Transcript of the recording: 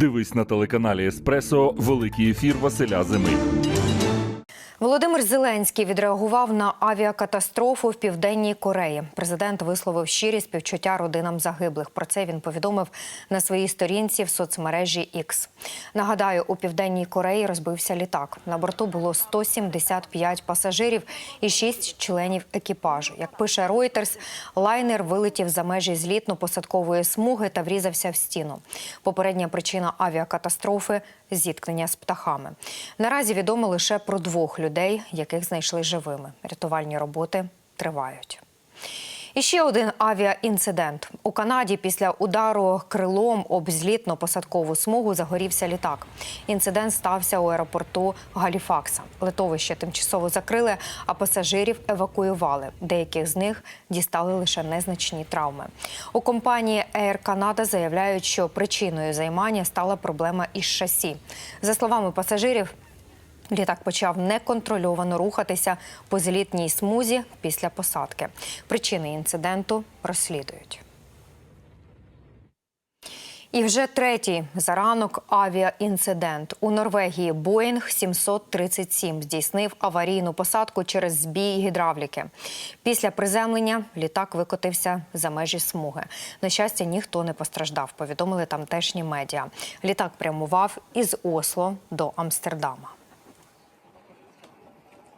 Дивись на телеканалі Еспресо Великий ефір Василя Зими. Володимир Зеленський відреагував на авіакатастрофу в південній Кореї. Президент висловив щирі співчуття родинам загиблих. Про це він повідомив на своїй сторінці в соцмережі X. Нагадаю, у південній Кореї розбився літак. На борту було 175 пасажирів і 6 членів екіпажу. Як пише Reuters, лайнер вилетів за межі злітно-посадкової смуги та врізався в стіну. Попередня причина авіакатастрофи зіткнення з птахами. Наразі відомо лише про двох людей, яких знайшли живими. Рятувальні роботи тривають. І ще один авіаінцидент. У Канаді після удару крилом об злітно-посадкову смугу загорівся літак. Інцидент стався у аеропорту Галіфакса. Литовище тимчасово закрили, а пасажирів евакуювали. Деяких з них дістали лише незначні травми. У компанії Air Canada заявляють, що причиною займання стала проблема із шасі. За словами пасажирів, Літак почав неконтрольовано рухатися по злітній смузі після посадки. Причини інциденту розслідують. І вже третій за ранок авіаінцидент. У Норвегії Боїнг 737 здійснив аварійну посадку через збій гідравліки. Після приземлення літак викотився за межі смуги. На щастя, ніхто не постраждав, повідомили тамтешні медіа. Літак прямував із Осло до Амстердама.